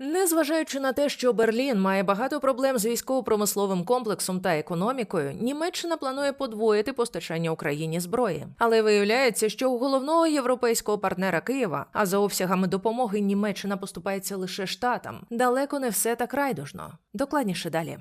Незважаючи на те, що Берлін має багато проблем з військово-промисловим комплексом та економікою, Німеччина планує подвоїти постачання Україні зброї. Але виявляється, що у головного європейського партнера Києва, а за обсягами допомоги Німеччина поступається лише штатам. Далеко не все так райдужно. Докладніше далі.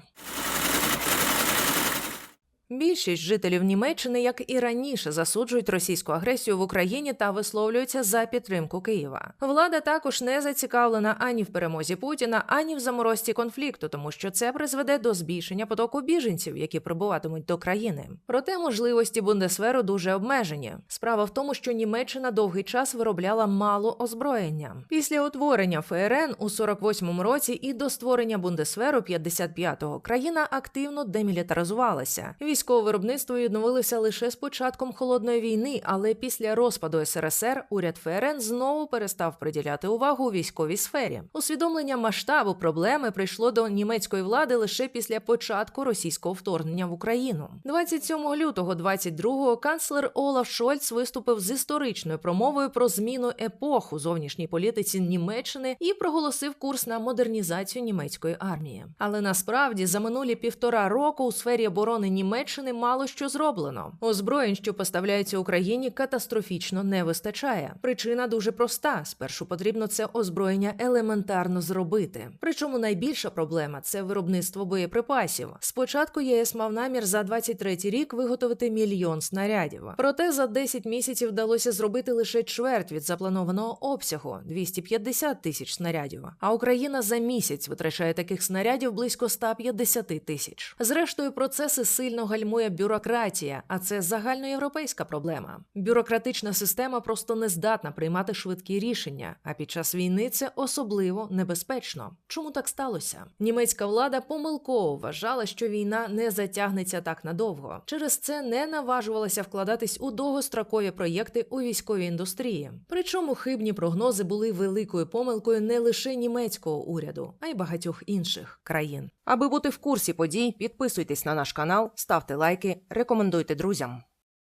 Більшість жителів Німеччини, як і раніше, засуджують російську агресію в Україні та висловлюються за підтримку Києва. Влада також не зацікавлена ані в перемозі Путіна, ані в заморозці конфлікту, тому що це призведе до збільшення потоку біженців, які прибуватимуть до країни. Проте можливості Бундесверу дуже обмежені. Справа в тому, що Німеччина довгий час виробляла мало озброєння. Після утворення ФРН у 48-му році і до створення Бундесверу 55-го країна активно демілітаризувалася. Військове виробництво відновилося лише з початком холодної війни, але після розпаду СРСР уряд ФРН знову перестав приділяти увагу військовій сфері. Усвідомлення масштабу проблеми прийшло до німецької влади лише після початку російського вторгнення в Україну. 27 лютого 22-го канцлер Олаф Шольц виступив з історичною промовою про зміну епох у зовнішній політиці Німеччини і проголосив курс на модернізацію німецької армії. Але насправді за минулі півтора року у сфері оборони Німеччини мало що зроблено. Озброєнь, що поставляються Україні, катастрофічно не вистачає. Причина дуже проста: спершу потрібно це озброєння елементарно зробити. Причому найбільша проблема це виробництво боєприпасів. Спочатку ЄС мав намір за 23 рік виготовити мільйон снарядів. Проте за 10 місяців вдалося зробити лише чверть від запланованого обсягу 250 тисяч снарядів. А Україна за місяць витрачає таких снарядів близько 150 тисяч. Зрештою, процеси сильно гальмує бюрократія, а це загальноєвропейська проблема. Бюрократична система просто не здатна приймати швидкі рішення, а під час війни це особливо небезпечно. Чому так сталося? Німецька влада помилково вважала, що війна не затягнеться так надовго. Через це не наважувалася вкладатись у довгострокові проєкти у військовій індустрії. Причому хибні прогнози були великою помилкою не лише німецького уряду, а й багатьох інших країн. Аби бути в курсі подій, підписуйтесь на наш канал, ставте лайки, рекомендуйте друзям.